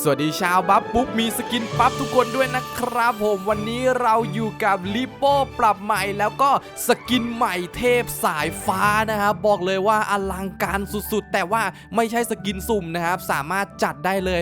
สวัสดีชาวบัฟปุ๊บมีสกินปั๊บทุกคนด้วยนะครับผมวันนี้เราอยู่กับลิโป้ปรับใหม่แล้วก็สกินใหม่เทพสายฟ้านะครับบอกเลยว่าอลังการสุดๆ แต่ว่าไม่ใช่สกินสุ่มนะครับ สามารถจัดได้เลย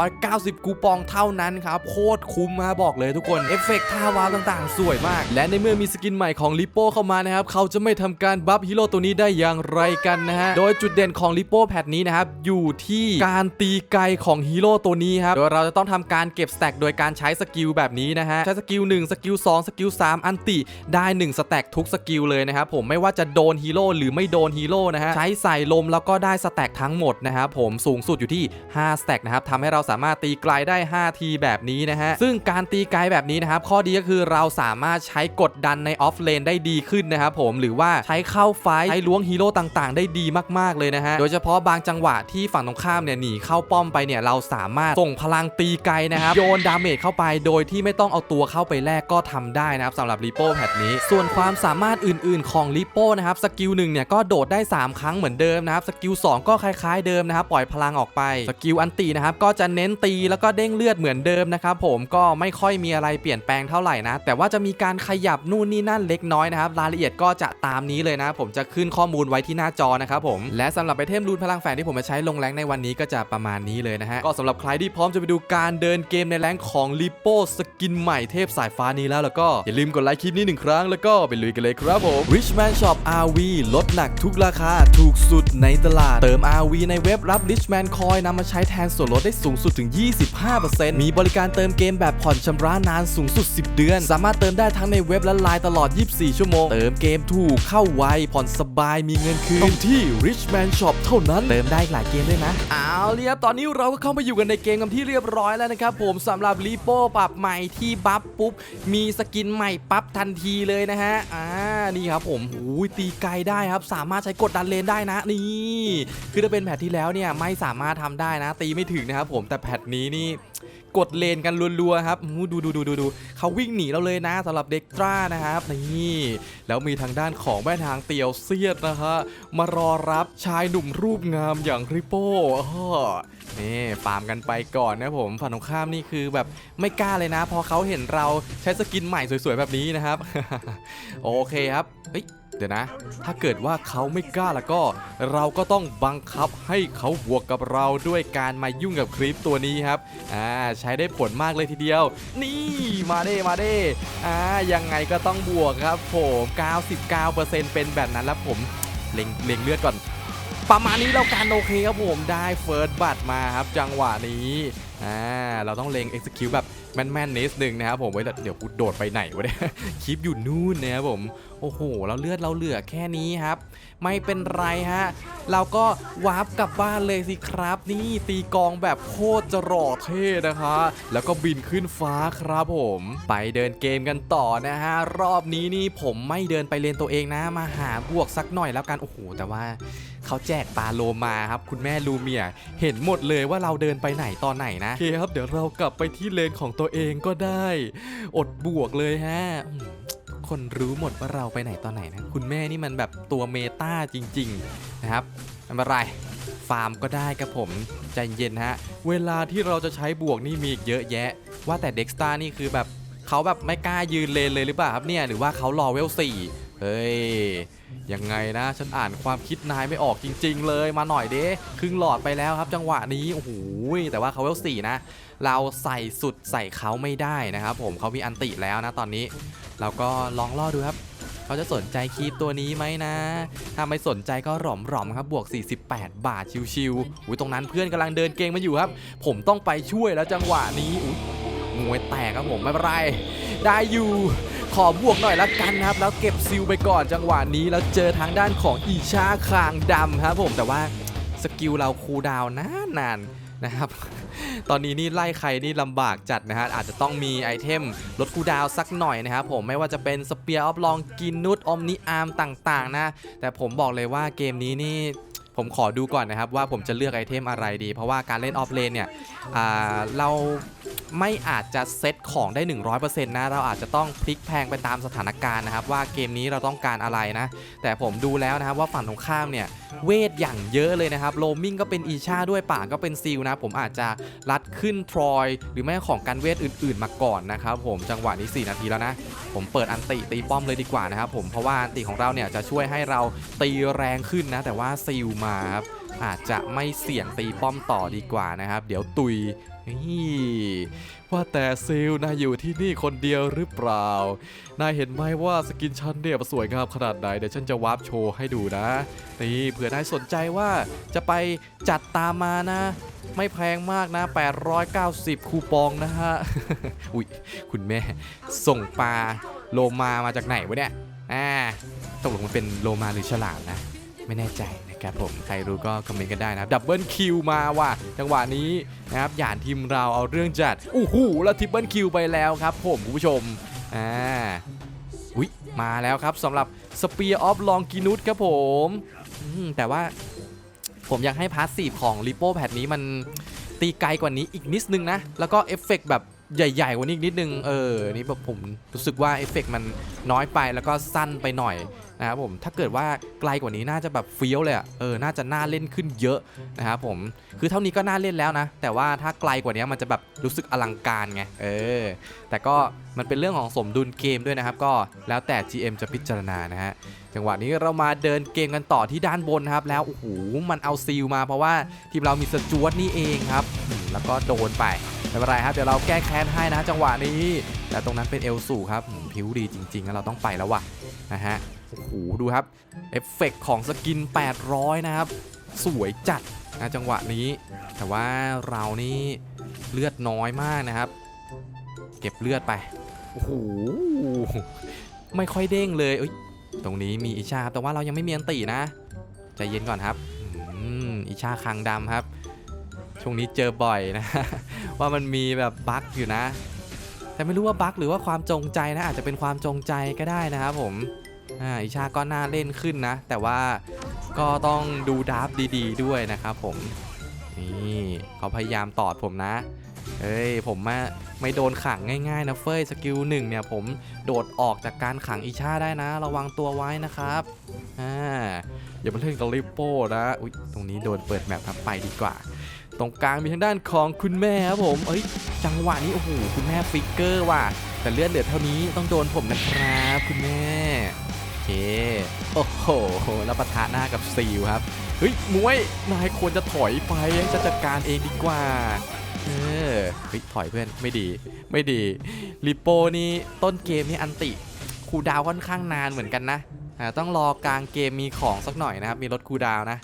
890กูปองเท่านั้นครับโคตรคุ้มมาบอกเลยทุกคนเอฟเฟกต์ท่าวาวต่างๆ สวยมาก และในเมื่อมีสกินใหม่ของลิโป้เข้ามานะครับเขาจะไม่ทำการบัฟฮีโร่ตัวนี้ได้อย่างไรกันนะฮะโดยจุดเด่นของลิโป้แพทนี้นะครับอยู่ที่การตีไกลของฮีโร่ตัวนี้ครับ โดยเราจะต้องทำการเก็บสแต็กโดยการใช้สกิลแบบนี้นะฮะ ใช้สกิล1สกิล2สกิล3อันติได้1สแต็กทุกสกิลเลยนะครับผมไม่ว่าจะโดนฮีโร่หรือไม่โดนฮีโร่นะฮะ ใช้ใส่ลมแล้วก็ได้สแต็กทั้งหมดนะครับผมสูงสุดอยู่ที่5สแต็กนะครับทำให้เราสามารถตีไกลได้ 5 ทีแบบนี้นะฮะ ซึ่งการตีไกลแบบนี้นะครับข้อดีก็คือเราสามารถใช้กดดันในออฟเลนได้ดีขึ้นนะครับผมหรือว่าใช้เข้าไฟใช้ล้วงฮีโร่ต่างๆ ได้ดีมากๆเลยนะฮะโดยเฉพาะบางจังหวะที่ฝั่งตรงข้ามเนี่ยหนีเข้าป้อมไปเนี่ยเราสามารถส่งพลังตีไกลนะครับ โยนดาเมจเข้าไปโดยที่ไม่ต้องเอาตัวเข้าไปแลกก็ทำได้นะครับสำหรับริโป้แพทนี้ ส่วนความสามารถอื่นๆของริโป้นะครับสกิลหนึ่งเนี่ยก็โดดได้ 3 ครั้งเหมือนเดิมนะครับสกิล2ก็คล้ายๆเดิมนะครับปล่อยพลังออกไปสกิลอันตีนะครับก็จะเน้นตีแล้วก็เด้งเลือดเหมือนเดิมนะครับผมก็ไม่ค่อยมีอะไรเปลี่ยนแปลงเท่าไหร่นะ แต่ว่าจะมีการขยับนู่นนี่นั่นเล็กน้อยนะครับรายละเอียดก็จะตามนี้เลยนะ ผมจะขึ้นข้อมูลไว้ที่หน้าจอนะครับผมและสำหรับไอเทมรูนพลังแฝงที่ผมมาใช้ลงแรงในวันนี้ก็จะประมาณนี้เลยนะฮะก็สำหรับใครที่พร้อมจะไปดูการเดินเกมในแรงของลิโป้สกินใหม่เทพสายฟ้านี้แล้วแล้วก็อย่าลืมกดไลค์คลิปนี้หนึ่งครั้งแล้วก็ไปลุยกันเลยครับผม Richman Shop RV ลดหนักทุกราคาถูกสุดในตลาด เติม RV ในเว็บรับ Richman Coin นำมาใช้แทนส่วนลดได้สูงสุดถึง 25%มีบริการเติมเกมแบบผ่อนชำระนานสูงสุด 10 เดือน สามารถเติมได้ทั้งในเว็บและไลน์ตลอด 24 ชั่วโมง เติมเกมถูกเข้าไวผ่อนสบายมีเงินคืนต้องที่ Richman Shop เท่านั้นเติมได้หลายเกมด้วยนะเอาเรียบตอนนี้เราก็เข้ามาอยู่กันในเกมกันที่เรียบร้อยแล้วนะครับผมสำหรับรีโป้ปรับใหม่ที่บัฟปุ๊บมีสกินใหม่ปั๊บทันทีเลยนะฮะอ่านี่ครับผมหูตีไกลได้ครับ สามารถใช้กดดันเลนได้นะนี่คือถ้าเป็นแพทที่แล้วเนี่ยไม่สามารถทำได้นะ ตีไม่ถึงนะครับผมแต่แพทนี้นี่กดเลนกันรัวๆครับดูดูดูดูดูเขาวิ่งหนีเราเลยนะสำหรับเด็กตรานะครับนี่แล้วมีทางด้านของแม่ทางเตียวเซียดนะฮะมารอรับชายหนุ่มรูปงามอย่างริโป้นี่ฟาร์มกันไปก่อนนะผมฝั่งตรงข้ามนี่คือแบบไม่กล้าเลยนะ พอเขาเห็นเราใช้สกินใหม่สวยๆแบบนี้นะครับ โอเคครับเฮ้ย เดี๋ยวนะ ถ้าเกิดว่าเขาไม่กล้าแล้วก็ เราก็ต้องบังคับให้เขาบวกกับเราด้วยการมายุ่งกับคลิปตัวนี้ครับอ่าใช้ได้ผลมากเลยทีเดียว นี่มาเด้มาเด้อ่ายังไงก็ต้องบวกครับผม99%เป็นแบบนั้นแล้วผมเล็งเล็งเลือดก่อนประมาณนี้แล้วกันโอเคครับผมได้เฟิร์สบัตมาครับจังหวะนี้ อ่าเราต้องเล็ง execute แบบแม่นๆนิดนึงนะครับผมไว้เดี๋ยวกูโดดไปไหนวะเนี่ยคลิปอยู่นู่นนะครับผมโอ้โห เราเลือดเราเหลือแค่นี้ครับ ไม่เป็นไรฮะ เราก็วาร์ปกลับบ้านเลยสิครับ นี่ตีกองแบบโคตรจะหล่อเท่นะคะ แล้วก็บินขึ้นฟ้าครับผม ไปเดินเกมกันต่อนะฮะ รอบนี้นี่ผมไม่เดินไปเลนตัวเองนะ มาหาบวกสักหน่อยแล้วกัน โอ้โห แต่ว่า เขาแจกปลาโลมาครับคุณแม่ลูเมียเห็นหมดเลยว่าเราเดินไปไหนตอนไหนนะโอเคครับเดี๋ยวเรากลับไปที่เลนของตัวเองก็ได้ อดบวกเลยฮะคนรู้หมดว่าเราไปไหนตอนไหนนะคุณแม่นี่มันแบบตัวเมตาจริง ๆนะครับไม่เป็นไรฟาร์มก็ได้ครับผมใจเย็นฮะเวลาที่เราจะใช้บวกนี่มีเยอะแยะ ว่าแต่เด็กสตาร์นี่คือแบบเขาแบบไม่กล้ายืนเลนเลยหรือเปล่าครับเนี่ยหรือว่าเขารอเวลสี่ เฮ้ย ยังไงนะ ฉันอ่านความคิดนายไม่ออกจริง ๆ เลยมาหน่อยเด้ครึ่งหลอดไปแล้วครับ จังหวะนี้โอ้โหแต่ว่าเขาเวลสี่นะ เราใส่สุดใส่เขาไม่ได้นะครับผมเขามีอันติแล้วนะตอนนี้ เราก็ลองล่อดูครับเขาจะสนใจคีปตัวนี้ไหมนะ ถ้าไม่สนใจก็หล่อมหลอมๆครับบวก 48 บาทชิวๆอุ้ยตรงนั้นเพื่อนกำลังเดินเกงมาอยู่ครับ ผมต้องไปช่วยแล้วจังหวะนี้อุ้ยงวยแตกครับผมไม่เป็นไรได้อยู่ ขอบวกหน่อยละกันครับ แล้วเก็บซิลไปก่อนจังหวะนี้แล้วเจอทางด้านของอีชาคางดำครับผมแต่ว่าสกิลเราคูดาวน์นานนะครับ ตอนนี้นี่ไล่ใครนี่ลำบากจัดนะฮะ อาจจะต้องมีไอเทมลดคูดาวสักหน่อยนะครับผม ไม่ว่าจะเป็นสเปียร์ออฟลองกินนุตอมนิอาร์มต่างๆนะ แต่ผมบอกเลยว่าเกมนี้นี่ ผมขอดูก่อนนะครับว่าผมจะเลือกไอเทมอะไรดี เพราะว่าการเล่นออฟเลนเนี่ยเราไม่อาจจะเซตของได้ 100%นะ เราอาจจะต้องพลิกแพงไปตามสถานการณ์นะครับ ว่าเกมนี้เราต้องการอะไรนะ แต่ผมดูแล้วนะครับว่าฝั่งตรงข้ามเนี่ยเวทอย่างเยอะเลยนะครับโลมิงก็เป็นอีชาด้วยป่าก็เป็นซิลนะ ผมอาจจะรัดขึ้นทรอย หรือไม่ของการเวทอื่นๆมาก่อนนะครับผมจังหวะนี้ 4 นาทีแล้วนะ ผมเปิดอันติตีป้อมเลยดีกว่านะครับผมเพราะว่าอันติของเราเนี่ยจะช่วยให้เราตีแรงขึ้นนะ แต่ว่าซิลมาครับอาจจะไม่เสี่ยงตีป้อมต่อดีกว่านะครับ เดี๋ยวตุยนี่ว่าแต่ซิลนายอยู่ที่นี่คนเดียวหรือเปล่า นายเห็นไหมว่าสกินฉันเนี่ยมันสวยงามขนาดไหนเดี๋ยวฉันจะวาร์ปโชว์ให้ดูนะนี่เผื่อนายสนใจว่าจะไปจัดตามมานะ ไม่แพงมากนะ 890 คูปองนะฮะ อุ๊ยคุณแม่ส่งปลาโลมามาจากไหนวะเนี่ยอ่าตกลงมันเป็นโลมาหรือฉลามนะ ไม่แน่ใจนะครับผมใครรู้ก็คอมเมนต์กันได้นะดับเบิลคิวมาว่ะจังหวะนี้นะครับหยานทีมเราเอาเรื่องจัดอู้หูแล้วทิปเบิลคิวไปแล้วครับ ผมคุณผู้ชมอ่าอุ๊ยมาแล้วครับสำหรับสเปียร์ออฟลองกินุสครับผมแต่ว่าผมอยากให้พาสซีฟของ r ิโป้แพดนี้มันตีไกลกว่านี้อีกนิดนึงนะ แล้วก็เอฟเฟกต์แบบใหญ่ๆกว่านี้อีกนิดนึง เออ นี่แบบผมรู้สึกว่าเอฟเฟกต์มันน้อยไปแล้วก็สั้นไปหน่อย นะครับผมถ้าเกิดว่าไกลกว่านี้น่าจะแบบเฟี้ยวเลยอะเออน่าจะน่าเล่นขึ้นเยอะนะครับผมคือเท่านี้ก็น่าเล่นแล้วนะ แต่ว่าถ้าไกลกว่านี้มันจะแบบรู้สึกอลังการไงเออแต่ก็มันเป็นเรื่องของสมดุลเกมด้วยนะครับ ก็แล้วแต่ GM จะพิจารณานะฮะจังหวะนี้เรามาเดินเกมกันต่อที่ด้านบนนะครับ แล้วโอ้โหมันเอาซีลมาเพราะว่าทีมเรามีสจวตนี่เองครับ แล้วก็โดนไปไม่เป็นไรครับเดี๋ยวเราแก้แค้นให้นะจังหวะนี้ แต่ตรงนั้นเป็นเอลสูครับผิวดีจริงๆแล้วเราต้องไปแล้วว่ะนะฮะ โอ้โหดูครับเอฟเฟกต์ของสกิน 800 นะครับ สวยจัดนะจังหวะนี้ แต่ว่าเรานี่เลือดน้อยมากนะครับ เก็บเลือดไปโอ้โหไม่ค่อยเด้งเลยเอ้ยตรงนี้มีอิชาครับแต่ว่าเรายังไม่มีอันตีนะใจเย็นก่อนครับอิชาคังดำครับ ช่วงนี้เจอบ่อยนะ ว่ามันมีแบบบั๊กอยู่นะ แต่ไม่รู้ว่าบั๊กหรือว่าความจงใจนะ อาจจะเป็นความจงใจก็ได้นะครับผม อ่าอิชาก็น่าเล่นขึ้นนะ แต่ว่าก็ต้องดูดาร์ฟดีๆ ด้วยนะครับผม นี่เขาพยายามตอดผมนะเฮ้ยผมมาไม่โดนขังง่ายๆนะเฟ้ยสกิลหนึ่งเนี่ยผมโดดออกจากการขังอิชาได้นะ ระวังตัวไว้นะครับอ่าอย่ามาเล่นกับลิปโป้นะอุ๊ยตรงนี้โดนเปิดแมปครับไปดีกว่า ตรงกลางมีทางด้านของคุณแม่ครับผมเอ้ยจังหวะนี้โอ้โหคุณแม่ฟิกเกอร์ว่ะแต่เลือดเหลือเท่านี้ต้องโดนผมนะครับคุณแม่ โอเคโอ้โหแล้วปะทะหน้ากับซีลครับ เฮ้ยมวยนายควรจะถอยไปจะจัดการเองดีกว่า เออเฮ้ยถอยเพื่อนไม่ดี ไม่ดีลิโปนี่ต้นเกมนี่อันติคูดาวค่อนข้างนานเหมือนกันนะต้องรอกลางเกมมีของสักหน่อยนะครับ มีรถคูดาวนะ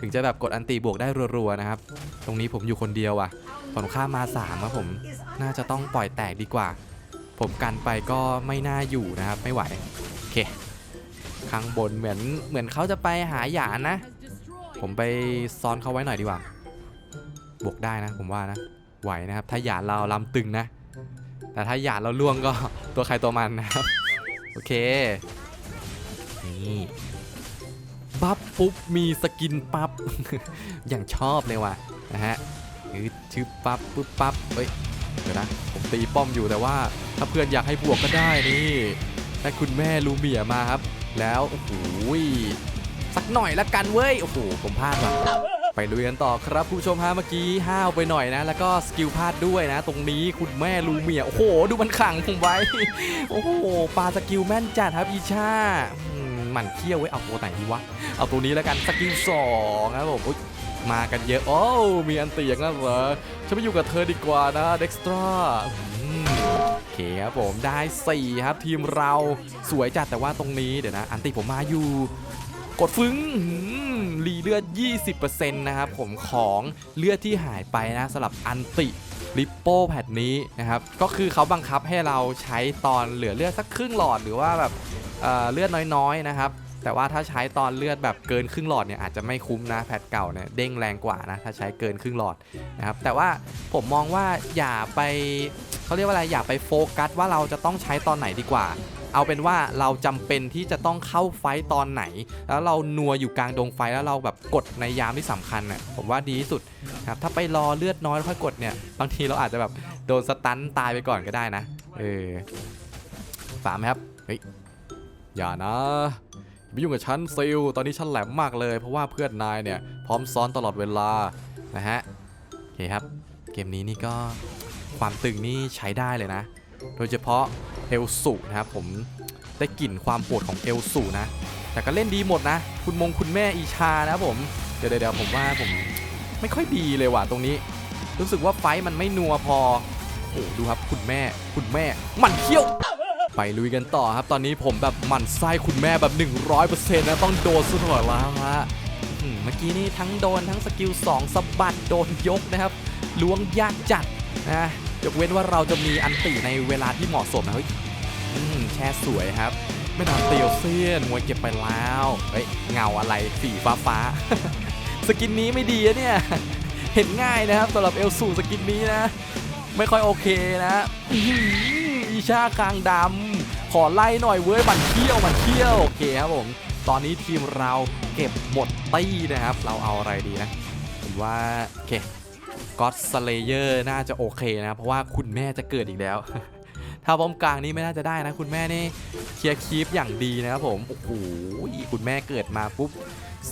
ถึงจะแบบกดอันติบวกได้รัวๆนะครับ ตรงนี้ผมอยู่คนเดียวอะฝั่งข้ามา3ามครับผมน่าจะต้องปล่อยแตกดีกว่า ผมกันไปก็ไม่น่าอยู่นะครับ ไม่ไหว โอเค ข้างบนเหมือนเหมือนเขาจะไปหาหยานนะ ผมไปซ้อนเขาไว้หน่อยดีกว่าบวกได้นะผมว่านะไหวนะครับ ถ้าหยาดเราลำตึงนะ แต่ถ้าหยาดเราล่วงก็ตัวใครตัวมันนะครับ โอเค นี่บัฟปุ๊บมีสกินปั๊บ อย่างชอบเลยว่ะนะฮะอืดชื่อปั๊บปุ๊บปั๊บเฮ้ยเดี๋ยวนะ ผมตีป้อมอยู่แต่ว่า ถ้าเพื่อนอยากให้บวกก็ได้นี่ได้คุณแม่ลูเมียมาครับ แล้วโอ้โหสักหน่อยละกันเว้ยโอ้โหผมพลาดว่ะไปลุยกันต่อครับผู้ชมฮะเมื่อกี้ห้าวไปหน่อยนะ แล้วก็สกิลพลาดด้วยนะ ตรงนี้คุณแม่ลูเมียโอ้โห ดูมันขังผมไว้ โอ้โหปลาสกิลแม่นจัดครับอีชามหมันเคี้ยวไว้ยเอาตัวไหนดีวะเอาตัวนี้แล้วกันสกิลสองครับผมมากันเยอะโอ้มีอันตีอย่างนั้นเหรอฉันไปอยู่กับเธอดีกว่านะเด็กสตรา โอเคครับผมได้ 4 ครับทีมเราสวยจัดแต่ว่าตรงนี้เดี๋ยวนะ อันตีผมมาอยู่ กดฟึ้งรีเลือด 20%นะครับผมของเลือดที่หายไปนะสำหรับอันติลิปโป้แพดนี้นะครับ ก็คือเขาบังคับให้เราใช้ตอนเหลือเลือดสักครึ่งหลอดหรือว่าแบบเเลือดน้อยๆนะครับ แต่ว่าถ้าใช้ตอนเลือดแบบเกินครึ่งหลอดเนี่ยอาจจะไม่คุ้มนะแพทเก่าเนี่ยเด้งแรงกว่านะถ้าใช้เกินครึ่งหลอดนะครับแต่ว่าผมมองว่าอย่าไป เขาเรียกว่าอะไรอย่าไปโฟกัสว่าเราจะต้องใช้ตอนไหนดีกว่า เอาเป็นว่าเราจำเป็นที่จะต้องเข้าไฟตอนไหน แล้วเรานัวอยู่กลางดงไฟแล้วเราแบบกดในยามที่สำคัญน่ะผมว่าดีที่สุดนะครับถ้าไปรอเลือดน้อยแล้วค่อยกดเนี่ยบางทีเราอาจจะแบบโดนสตันตายไปก่อนก็ได้นะเออฝามไหมครับเฮ้ยอย่านะอย่าไปยุ่งกับฉันซิลตอนนี้ฉันแหลมมากเลย เพราะว่าเพื่อนนายเนี่ยพร้อมซ้อนตลอดเวลานะฮะโอเคครับ เกมนี้นี่ก็ ความตึงนี่ใช้ได้เลยนะ โดยเฉพาะเอลสุนะครับผมได้กลิ่นความโหดของเอลสุนะ แต่ก็เล่นดีหมดนะ คุณมงคุณแม่อีชานะผม เดี๋ยวเดี๋ยวผมว่าผมไม่ค่อยดีเลยว่ะตรงนี้ รู้สึกว่าไฟมันไม่นัวพอ โอ้ดูครับคุณแม่คุณแม่ มันเขี้ยว ไปลุยกันต่อครับ ตอนนี้ผมแบบมันไส้คุณแม่แบบ 100%นะต้องโดนสุดหัวแล้วฮะเมื่อกี้นี่ทั้งโดนทั้งสกิล2สะบัดโดนยกนะครับล้วงยากจัดนะ ยกเว้นว่าเราจะมีอันติในเวลาที่เหมาะสมนะเฮ้ยแช่สวยครับ ไม่นอนเตียวเซียนมวยเก็บไปแล้วเฮ้ยเงาอะไรสีฟ้าฟ้าสกินนี้ไม่ดีอะเนี่ย เห็นง่ายนะครับสำหรับเอลสูสกินนี้นะ ไม่ค่อยโอเคนะอีชาคางดำขอไล่หน่อยเว้ยมันเขี้ยวมันเขี้ยวโอเคครับผมตอนนี้ทีมเราเก็บหมดตี้นะครับ เราเอาอะไรดีนะผมว่าโอเค ก็อดสเลเยอร์น่าจะโอเคนะ เพราะว่าคุณแม่จะเกิดอีกแล้ว ถ้าป้อมกลางนี้ไม่น่าจะได้นะ คุณแม่นี่เคลียร์คีปอย่างดีนะครับผม โอ้โหคุณแม่เกิดมาปุ๊บ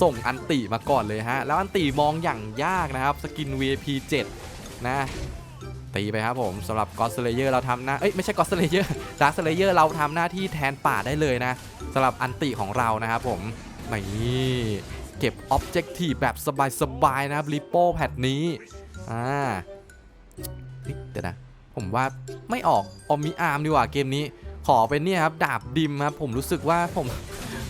ส่งอันติมาก่อนเลยฮะ แล้วอันติมองอย่างยากนะครับ สกิน VIP 7 นะ ตีไปครับผมสำหรับกอสเลเยอร์เราทำหน้า เอ้ย ไม่ใช่กอสเลเยอร์ดาร์สเลเยอร์เราทำหน้าที่แทนป่าได้เลยนะสำหรับอันติของเรานะครับผมนี่เก็บออบเจกตีแบบสบายๆนะครับริปโป้แพทนี้ อ่าเฮ้ยเดี๋ยวนะ ผมว่าไม่ออกออมมิอาร์มดีกว่าเกมนี้ ขอเป็นเนี่ยครับ ดาบดิมครับ ผมรู้สึกว่าผม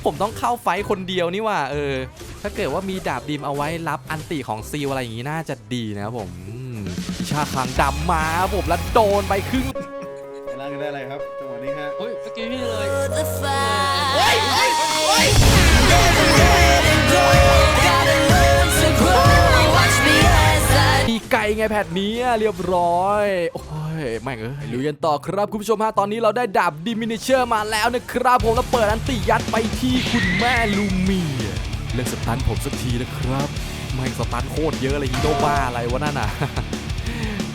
ผมต้องเข้าไฟท์คนเดียวนี่หว่า เออ ถ้าเกิดว่ามีดาบดิมเอาไว้รับอันติของซีลอะไรอย่างงี้น่าจะดีนะครับผมอืมวิชาคลังดำมาครับผมแล้วโดนไปครึ่งร่างได้อะไรครับจังหวะนี้ฮะ เฮ้ยเมื่อกี้พี่เลย the fight. Never ไก่ไงแพทนี้เรียบร้อย โอ้ยแม่งเอ้ยลุยกันต่อครับคุณผู้ชมฮะตอนนี้เราได้ดาบดิมินิเชอร์มาแล้วนะครับผมแล้วเปิดอันติยัดไปที่คุณแม่ลูมีเลิกสตันผมสักทีนะครับแม่งสตันโคตรเยอะเลยฮีโร่บ้าอะไรวะนั่นน่ะ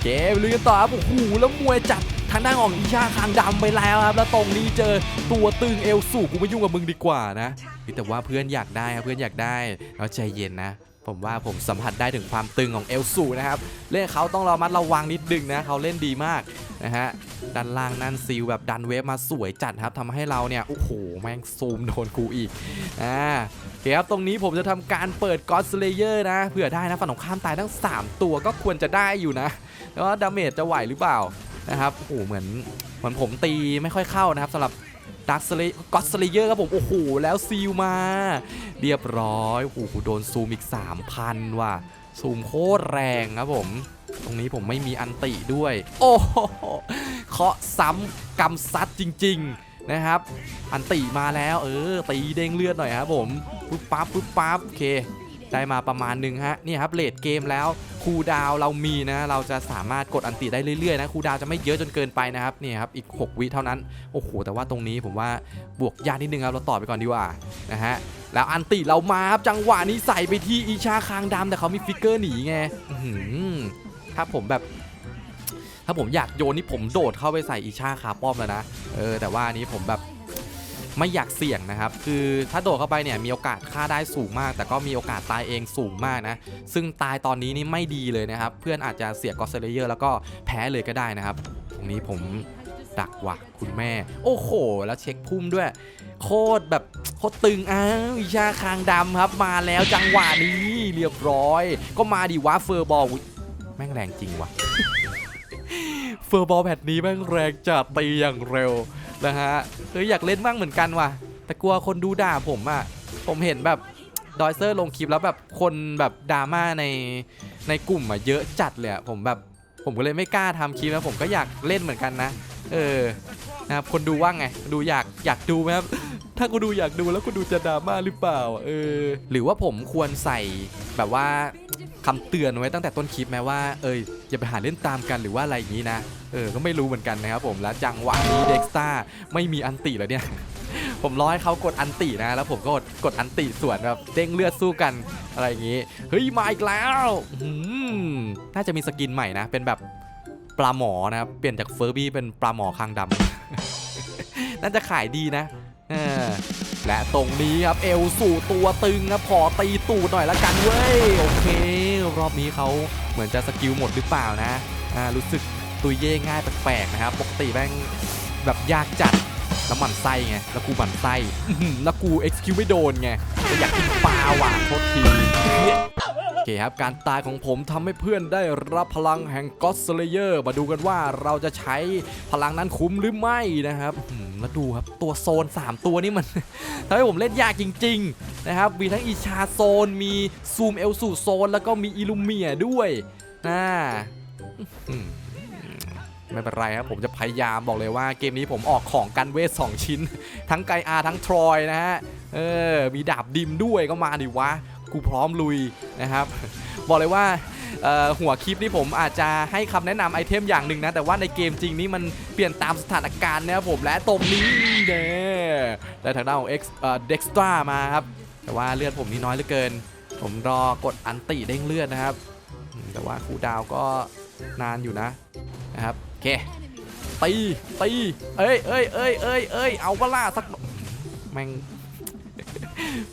เกมลุยกันต่อครับโอ้โหแล้วมวยจัดทางด้านของอิชาคางดำไปแล้วครับ แล้วตรงนี้เจอตัวตึงเอลสูกูไม่ยุ่งกับมึงดีกว่านะแต่ว่าเพื่อนอยากได้ครับเพื่อนอยากได้แล้วใจเย็นนะ ผมว่าผมสัมผัสได้ถึงความตึงของเอลสูนะครับ เล่นเขาต้องระมัดระวังนิดนึงนะเขาเล่นดีมากนะฮะด้านล่างนั่นซิลแบบดันเวฟมาสวยจัดครับทำให้เราเนี่ย โอ้โห แม่งซูมโดนกูอีกอ่าโอเคครับตรงนี้ผมจะทำการเปิดกอสเลเยอร์นะเผื่อได้นะฝั่งตรงข้ามตายทั้ง 3 ตัวก็ควรจะได้อยู่นะแล้วดาเมจจะไหวหรือเปล่านะครับโอ้โหเหมือนเหมือนผมตีไม่ค่อยเข้านะครับสำหรับ ดักสเลก็สเลเยอร์ครับผม โอ้โห แล้วซีลมา เรียบร้อย โอ้โห โดนซูมอีก 3,000 ว่ะ ซูมโคตรแรงครับผม ตรงนี้ผมไม่มีอันติด้วย โอ้โหเคาะซ้ำกำซัดจริง ๆ นะครับ อันติมาแล้ว เออ ตีเด้งเลือดหน่อยครับผม ปุ๊บปั๊บปุ๊บปั๊บ โอเค ได้มาประมาณหนึ่งฮะนี่ครับเลดเกมแล้วคูดาวเรามีนะเราจะสามารถกดอันติได้เรื่อยๆนะคูดาวจะไม่เยอะจนเกินไปนะครับนี่ครับอีก 6 วิเท่านั้นโอ้โหแต่ว่าตรงนี้ผมว่าบวกยากนิดนึงครับเราต่อไปก่อนดีกว่านะฮะแล้วอันติเรามาครับจังหวะนี้ใส่ไปที่อีชาคางดำแต่เขามีฟิกเกอร์หนีไงถ้าผมแบบ ถ้าผมอยากโยนนี่ผมโดดเข้าไปใส่อีชาคาป้อมแล้วนะเออแต่ว่านี้ผมแบบ ไม่อยากเสี่ยงนะครับ คือถ้าโดดเข้าไปเนี่ยมีโอกาสฆ่าได้สูงมาก แต่ก็มีโอกาสตายเองสูงมากนะ ซึ่งตายตอนนี้นี่ไม่ดีเลยนะครับ เพื่อนอาจจะเสียกอสเซเลเยอร์แล้วก็แพ้เลยก็ได้นะครับ ตรงนี้ผมดักว่ะคุณแม่ โอ้โห แล้วเช็คพุ่มด้วย โคตรแบบโคตรตึงอ้าววิชาคางดำครับ มาแล้วจังหวะนี้เรียบร้อย ก็มาดิวะเฟอร์บอลแม่งแรงจริงว่ะเฟอร์บอลแพทนี้แม่งแรงจัดตีอย่างเร็ว นะฮะเฮ้ยอยากเล่นบ้างเหมือนกันว่ะ แต่กลัวคนดูด่าผมอะ่ะผมเห็นแบบดอยเซอร์ลงคลิปแล้วแบบคนแบบดราม่าในในกลุ่มอะเยอะจัดเลยอะผมแบบผมก็เลยไม่กล้าทำคลิปนะผมก็อยากเล่นเหมือนกันนะ เออนะครับคนดูว่าไง ดูอยากอยากดูไหมครับ ถ้ากูดูอยากดูแล้วกูดูจะดราม่าหรือเปล่า เออ หรือว่าผมควรใส่แบบว่าคำเตือนไว้ตั้งแต่ต้นคลิปไหมว่า เอยอย่าไปหาเล่นตามกันหรือว่าอะไรอย่างนี้นะ เออ ก็ไม่รู้เหมือนกันนะครับผมแล้วจังหวะนี้เด็กสตาไม่มีอันติแล้วเนี่ย ผมร้อให้เขากดอันตินะ แล้วผมก็กดกดอันติส่วนแบบเด้งเลือดสู้กันอะไรอย่างนี้ เฮ้ยมาอีกแล้วอืมน่าจะมีสกินใหม่นะ เป็นแบบปลาหมอนะครับ เปลี่ยนจากเฟอร์บี้เป็นปลาหมอคางดำ น่าจะขายดีนะ และตรงนี้ครับเอลสู่ตัวตึงนะขอตีตูดหน่อยละกันเว้ยโอเค รอบนี้เขาเหมือนจะสกิลหมดหรือเปล่านะอ่ารู้สึกตุยเย่ง่ายแปลกๆนะครับปกติแม่งแบบยากจัดแล้วหมันไส้ไงแล้วกูหมันไส้แล้วกู execute ไม่โดนไงอยากกินปลาหวานโทษที เคครับการตายของผมทำให้เพื่อนได้รับพลังแห่ง God Slayer มาดูกันว่าเราจะใช้พลังนั้นคุ้มหรือไม่นะครับแล้วดูครับตัวโซน 3 ตัวนี่มันทำให้ผมเล่นยากจริง ๆ นะครับ มีทั้งอีชาโซน มีซูมเอลสูโซน แล้วก็มีอิลูเมียด้วยนะไม่เป็นไรครับ ผมจะพยายามบอกเลยว่าเกมนี้ผมออกของกันเวท 2 ชิ้น ทั้งไกอาทั้งทรอยนะฮะ เออ มีดาบดิมด้วยก็มาดิวะ กูพร้อมลุยนะครับ บอกเลยว่าหัวคลิปนี้ผมอาจจะให้คำแนะนำไอเทมอย่างหนึ่งนะ แต่ว่าในเกมจริงนี้มันเปลี่ยนตามสถานการณ์นะครับผมและตรงนี้เน่ได้ทางด้านของเอ่อ Dextra มาครับ แต่ว่าเลือดผมนี่น้อยเหลือเกิน ผมรอกดอันติเด้งเลือดนะครับ แต่ว่าคูดาวก็นานอยู่นะนะครับโอเคตีตีเอ้ยเอ้ยเอ้ยเอ้ยเอ้ยเอาเวลาสักแม่ง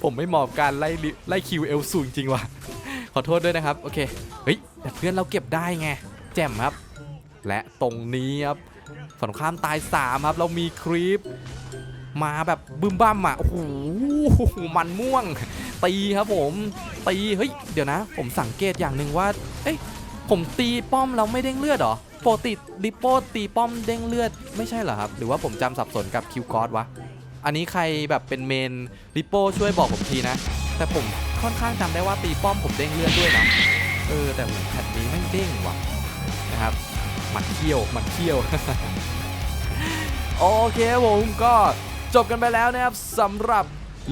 ผมไม่เหมาะกับการไล่ไล่คิวเอลสูงจริงว่ะ ขอโทษด้วยนะครับ โอเค เฮ้ยแต่เพื่อนเราเก็บได้ไง แจ่มครับ และตรงนี้ครับฝั่งข้ามตาย3ครับ เรามีครีปมาแบบบึ้มบ้ามอะโอ้โหมันม่วง ตีครับผมตีเฮ้ยเดี๋ยวนะ ผมสังเกตอย่างหนึ่งว่า เอ้ยผมตีป้อมเราไม่เด้งเลือดหรอปกติลิโป้ตีป้อมเด้งเลือดไม่ใช่เหรอครับ หรือว่าผมจำสับสนกับคิวกอร์สวะ อันนี้ใครแบบเป็นเมนริโป้ช่วยบอกผมทีนะ แต่ผมค่อนข้างจำได้ว่าตีป้อมผมเด้งเลือดด้วยนะเออแต่หมือแพทนี้ไม่เด้งว่ะนะครับหมัดเขี้ยวหมัดเขี้ยวโอเคผมก็จบกันไปแล้วนะครับสำหรับ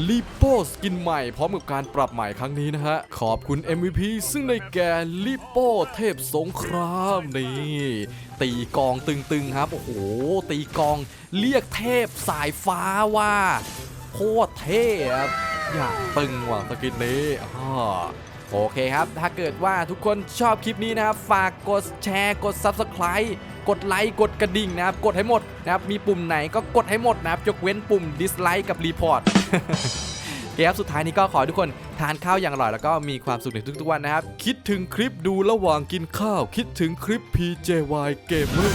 ลิโป้สกินใหม่พร้อมกับการปรับใหม่ครั้งนี้นะฮะ ขอบคุณ MVP ซึ่งในแกลิโป้เทพสงครามนี่ ตีกองตึงๆครับ โอ้โห ตีกองเรียกเทพสายฟ้าว่าโคตรเท่ครับอยากตึงว่ะสกินนี้อ้อโอเคครับ ถ้าเกิดว่าทุกคนชอบคลิปนี้นะครับ ฝากกดแชร์ กด Subscribe กดไลค์กดกระดิ่งนะครับ กดให้หมดนะครับ มีปุ่มไหนก็กดให้หมดนะครับยกเว้นปุ่ม dislike กับ report โอเกมสุดท้ายนี้ก็ขอทุกคนทานข้าวอย่างอร่อยแล้วก็มีความสุขในทุกๆวันนะครับ คิดถึงคลิปดูระหว่างกินข้าว คิดถึงคลิป PJY Gamer